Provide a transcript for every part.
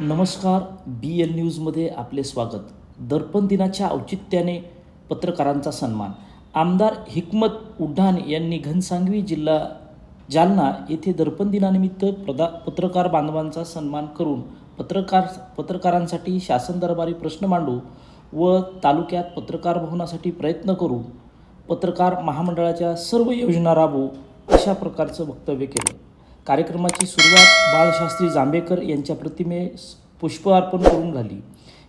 नमस्कार बी एल न्यूजमध्ये आपले स्वागत. दर्पण दिनाच्या औचित्याने पत्रकारांचा सन्मान. आमदार हिकमत उड्डाण यांनी घनसांगवी जिल्हा जालना येथे दर्पण दिनानिमित्त प्रदा पत्रकार बांधवांचा सन्मान करून पत्रकार पत्रकारांसाठी शासन दरबारी प्रश्न मांडू व तालुक्यात पत्रकार भवनासाठी प्रयत्न करू पत्रकार महामंडळाच्या सर्व योजना राबवू अशा प्रकारचं वक्तव्य केलं. कार्यक्रमाची सुरुवात बाळशास्त्री जांभेकर यांच्या प्रतिमेस पुष्प अर्पण करून झाली.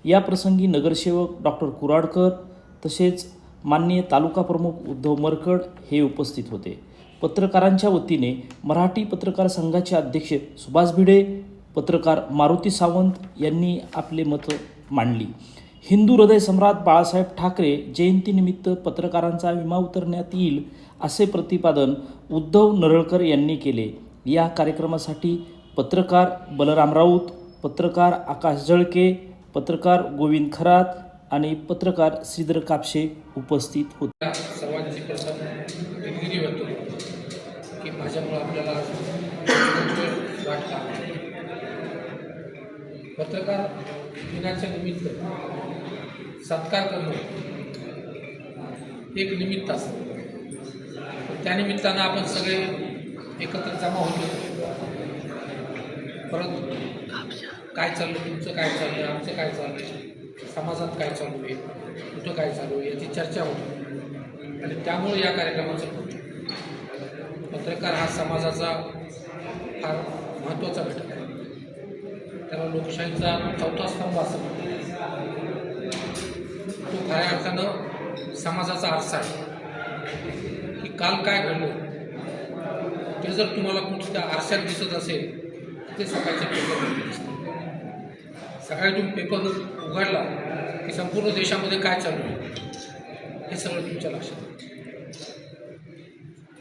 या प्रसंगी नगरसेवक डॉक्टर कुराडकर तसेच माननीय तालुका प्रमुख उद्धव मरकड हे उपस्थित होते. पत्रकारांच्या वतीने मराठी पत्रकार संघाचे अध्यक्ष सुभाष भिडे पत्रकार मारुती सावंत यांनी आपले मतं मांडली. हिंदू हृदय सम्राट बाळासाहेब ठाकरे जयंतीनिमित्त पत्रकारांचा विमा उतरण्यात येईल असे प्रतिपादन उद्धव नरळकर यांनी केले. या कार्यक्रमासाठी पत्रकार बलराम राऊत पत्रकार आकाश जळके पत्रकार गोविंद खरात आणि पत्रकार श्रीधर कापशे उपस्थित होते. सर्वांची प्रथम दिलगिरी होतो की माझ्यामुळे आपल्याला वाटला पत्रकार दिनाच्या निमित्त सत्कार करणं एक निमित्त असतं. त्यानिमित्तानं आपण सगळे एकत्र जमा होतो परंतु काय चाललं तुमचं काय चाललं आमचं काय चाललं समाजात काय चालू आहे? कुठं काय चालू आहे? याची चर्चा होती आणि त्यामुळे या कार्यक्रमाचं पत्रकार हा समाजाचा फार महत्त्वाचा घटक आहे. त्याला लोकशाहीचा चौथा स्तंभ असं तो खऱ्या अर्थानं समाजाचा आरसा आहे. की काल काय घडलं? ते जर तुम्हाला कुठच्या आरशात दिसत असेल तर ते सकाळच्या पेपर दिसतं सकाळी तुम्ही पेपर उघडला की संपूर्ण देशामध्ये काय चालू आहे? हे सगळं तुमच्या लक्षात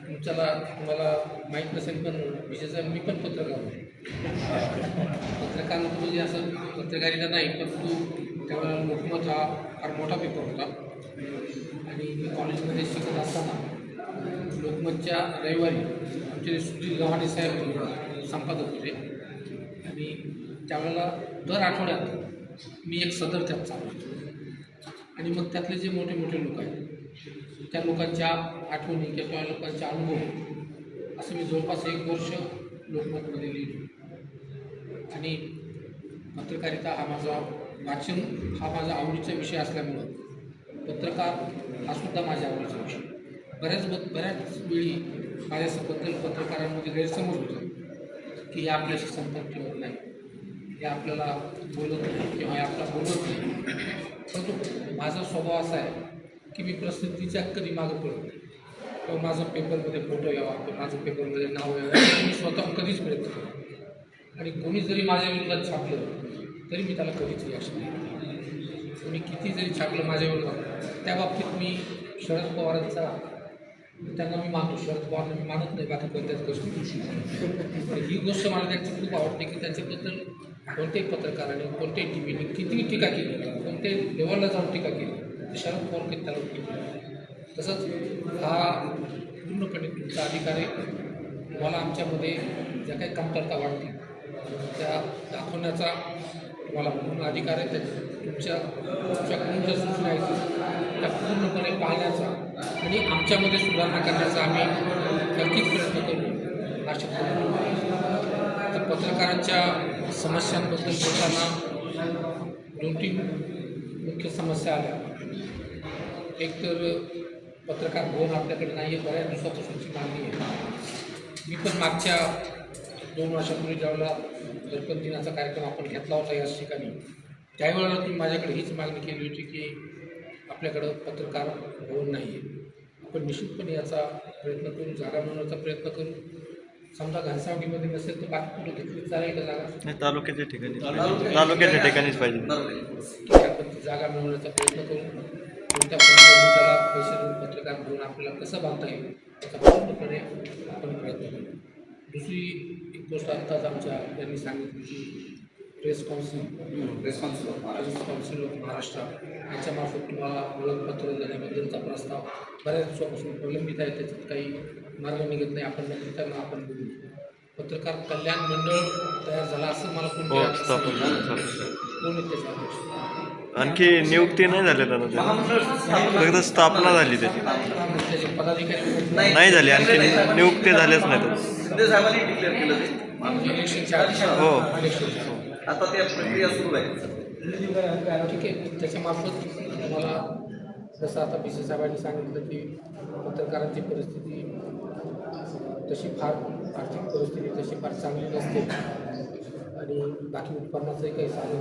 तुमच्याला तुम्हाला माहीत नसेल पण विशेषतः मी पण पत्रकार आहे पत्रकार म्हणजे असं पत्रकारिता नाही परंतु त्यावेळेला लोकमत हा फार मोठा पेपर होता. आणि मी कॉलेजमध्ये शिकत असताना लोकमतच्या रविवारी आमचे सुधीर गव्हाणे साहेब संपादक होते. आणि त्यावेळेला दर आठवड्यात मी एक सदर त्यात चालवतो आणि मग त्यातले जे मोठे मोठे लोक आहेत त्या लोकांच्या आठवणी किंवा त्या लोकांचे अनुभव असं मी जवळपास एक वर्ष लोकमतमध्ये लिहिलो आणि पत्रकारिता हा माझा वाचन हा माझा आवडीचा विषय असल्यामुळं पत्रकार हा सुद्धा माझ्या आवडीचा विषय. बऱ्याच ब बऱ्याच वेळी माझ्याबद्दल पत्रकारांमध्ये गैरसमज होतो की हे आपल्याशी संपर्क ठेवत नाही. हे आपल्याला बोलत नाही किंवा हे आपला बोलत नाही. परंतु माझा स्वभाव असा आहे की मी प्रसिद्धीच्या कधी मागं पडत नाही. किंवा माझा पेपरमध्ये फोटो यावा किंवा माझं पेपरमध्ये नाव यावं मी स्वतः कधीच प्रयत्न करतो आणि कोणी जरी माझ्या विरोधात छापलं तरी मी त्याला कधीच रिॲक्शन नाही. मी किती जरी छापलं माझ्या विरोधात त्या बाबतीत मी शरद पवारांचा त्यांना मी मानतो शरद पवारला मी मानत नाही बाकी कोणत्याच गोष्टी ही गोष्ट मला त्यांची खूप आवडते की त्यांच्याबद्दल कोणत्याही पत्रकाराने कोणत्याही टी व्हीने किती टीका केली कोणत्याही लेवलला जाऊन टीका केली तर शरद पवार कधी त्याला केली तसंच हा पूर्णपणे तुमचा अधिकार आहे. तुम्हाला आमच्यामध्ये ज्या काही कमतरता वाटतील त्या दाखवण्याचा तुम्हाला पूर्ण अधिकार आहे. त्या तुमच्या तुमच्या कोणत्या सूचना आहेत त्या पूर्णपणे पाहण्याचा आणि आमच्यामध्ये सुधारणा करण्याचा आम्ही नक्कीच प्रयत्न करू. अशा तर पत्रकारांच्या समस्यांबद्दल बोलताना दोन तीन मुख्य समस्या आल्या. एक तर पत्रकार भवन आपल्याकडे नाही आहे बऱ्याच दिवसापासूनची मागणी आहे. मी पण मागच्या दोन वर्षापूर्वी ज्यावेळेला दर्पण दिनाचा कार्यक्रम आपण घेतला होता याच ठिकाणी त्यावेळेला तुम्ही माझ्याकडे हीच मागणी केली होती की आपल्याकडं पत्रकार भवन नाही आहे आपण निश्चितपणे याचा प्रयत्न करू जागा मिळवण्याचा प्रयत्न करू. समजा घनसावंगीमध्ये नसेल तर बाकी कुठं घेतली चालेल का जागा नाही तालुक्याच्या ठिकाणी. तालुक्याच्या ठिकाणीच पाहिजे. ठीक आहे आपण ती जागा मिळवण्याचा प्रयत्न करू. कोणत्या त्याला पैसे देऊन पत्रकार भवन आपल्याला कसं बांधता येईल याचा पूर्णपणे आपण प्रयत्न करू. दुसरी एक गोष्ट आत्ताच आमच्या यांनी सांगितली की press council press council press council of Maharashtra. यांच्यामार्फत तुम्हाला ओळखपत्र देण्याबद्दलचा प्रस्ताव बऱ्याच दिवसापासून प्रलंबित आहे त्याच्यात काही मार्ग निघत नाही आपण नंतर त्यांना आपण बोलू. पत्रकार कल्याण मंडळ तयार झाला असं मला हो. कोण आहेत त्याचे अध्यक्ष? आणखी नियुक्ती नाही झाली त्यांना फक्त स्थापना झाली त्याची? नाही. झाली आणखी नियुक्ती झाल्याच नाही तर हो. आता त्या प्रक्रिया सुरू आहे. ठीक आहे. त्याच्यामार्फत मला जसं आता पी सी साहेबांनी सांगितलं की पत्रकारांची परिस्थिती तशी फार आर्थिक परिस्थिती तशी फार चांगली नसते. आणि बाकी उत्पन्नाचंही काही साधन